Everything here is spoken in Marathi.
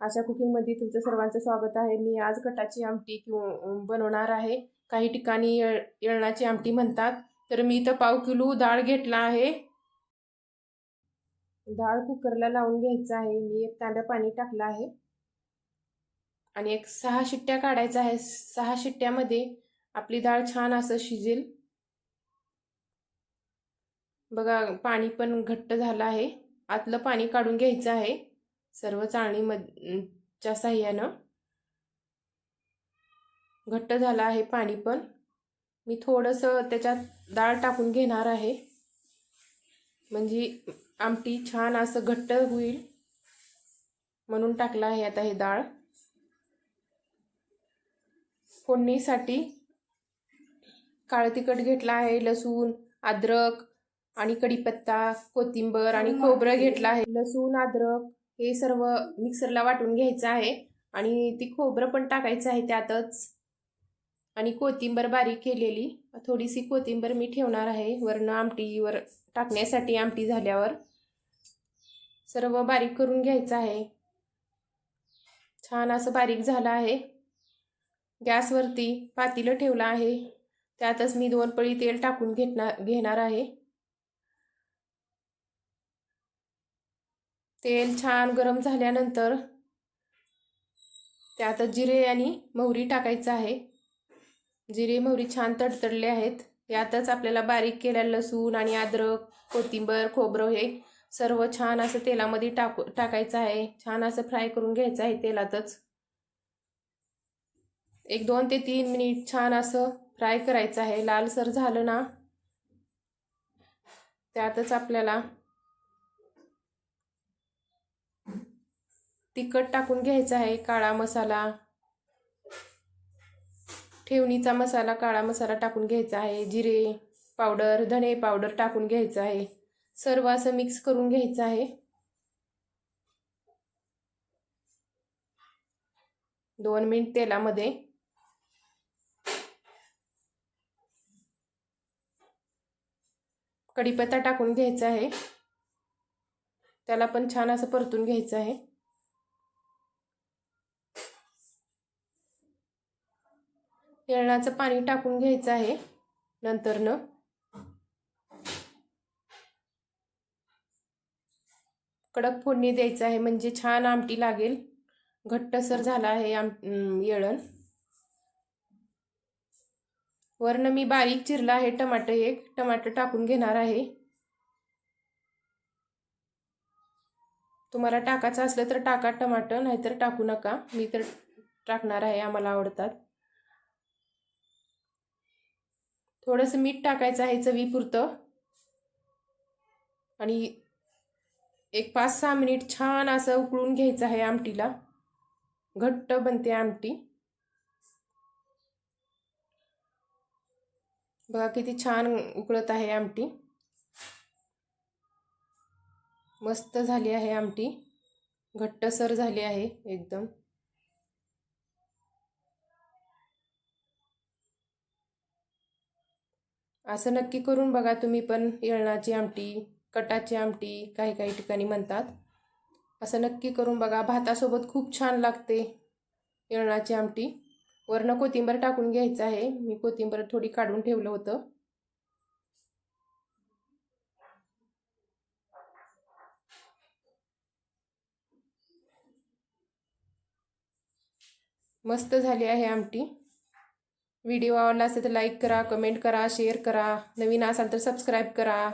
अशा कुकिंगमध्ये तुमचं सर्वांचं स्वागत आहे. मी आज गटाची आमटी किंवा बनवणार आहे. काही ठिकाणी येळ येळणाची आमटी म्हणतात. तर मी इथं पाव किलो डाळ घेतला आहे. डाळ कुकरला लावून घ्यायचं आहे. मी एक तांब्या पाणी टाकलं आहे. आणि एक सहा शिट्ट्या काढायचं आहे. सहा शिट्ट्यामध्ये आपली डाळ छान असं शिजेल. बघा पाणी पण घट्ट झालं आहे. आतलं पाणी काढून घ्यायचं आहे. सर्व चाळणीमधच्या साह्यानं घट्ट झालं आहे पाणी पण. मी थोडंसं त्याच्यात डाळ टाकून घेणार आहे. म्हणजे आमटी छान असं घट्ट होईल म्हणून टाकलं आहे आता हे डाळ. फोडणीसाठी काळं तिखट घेतलं आहे लसूण अद्रक आणि कढीपत्ता कोथिंबर आणि खोबरं घेतलं आहे. लसूण अद्रक हे सर्व मिक्सरला वाटून घ्यायचं आहे आणि ती खोबरं पण टाकायचं आहे त्यातच. आणि कोथिंबर बारीक केलेली. थोडीशी कोथिंबर मी ठेवणार आहे. वरनं आमटीवर टाकण्यासाठी आमटी झाल्यावर सर्व बारीक करून घ्यायचं आहे. छान असं बारीक झालं आहे. गॅसवरती पातीलं ठेवलं आहे. त्यातच मी दोन पळी तेल टाकून घेणार घेणार आहे. तेल छान गरम झाल्यानंतर त्यात जिरे आणि मोहरी टाकायचं आहे. जिरे मोहरी छान तडतडले आहेत. यातच आपल्याला बारीक केलेलं लसूण आणि अद्रक कोथिंबर खोबरं हे सर्व छान असं तेलामध्ये टाकू टाकायचं आहे. छान असं फ्राय करून घ्यायचं आहे तेलातच. एक दोन ते तीन मिनिट छान असं फ्राय करायचं आहे. लालसर झालं ना त्यातच आपल्याला तिखट टाकून घ्यायचं आहे काळा मसाला. ठेवणीचा मसाला काळा मसाला टाकून घ्यायचा आहे जिरे पावडर धणे पावडर टाकून घ्यायचं आहे. सर्व असं मिक्स करून घ्यायचं आहे. दोन मिनिट तेलामध्ये. कढीपत्ता टाकून घ्यायचा आहे. त्याला पण छान असं परतून घ्यायचं आहे. येळणाचं पाणी टाकून घ्यायचं आहे. नंतरनं कडक फोडणी द्यायचं आहे म्हणजे छान आमटी लागेल. घट्टसर झाला आहे आम येळण. वरनं मी बारीक चिरला आहे टमाटर एक. टमाटर टाकून घेणार आहे. तुम्हाला टाकायचं असलं तर टाका टमाटर नाहीतर टाकू नका. मी तर टाकणार आहे आम्हाला आवडतात. थोडंसं मीठ टाकायचं आहे चवीपुरतं. आणि एक पाच सहा मिनिट छान असं उकळून घ्यायचं आहे आमटीला. घट्ट बनते आमटी. बघा किती छान उकळत आहे आमटी. मस्त झाली आहे आमटी. घट्टसर झाली आहे एकदम. असं नक्की करून बघा तुम्ही पण येळणाची आमटी कटाची आमटी काही काही ठिकाणी म्हणतात. असं नक्की करून बघा. भातासोबत खूप छान लागते येळणाची आमटी. वरनं कोथिंबर टाकून घ्यायचं आहे. मी कोथिंबर थोडी काढून ठेवलं होतं. मस्त झाली आहे आमटी. व्हिडिओ आवडला असेल तर लाईक करा कमेंट करा शेअर करा. नवीन असाल तर सबस्क्राईब करा.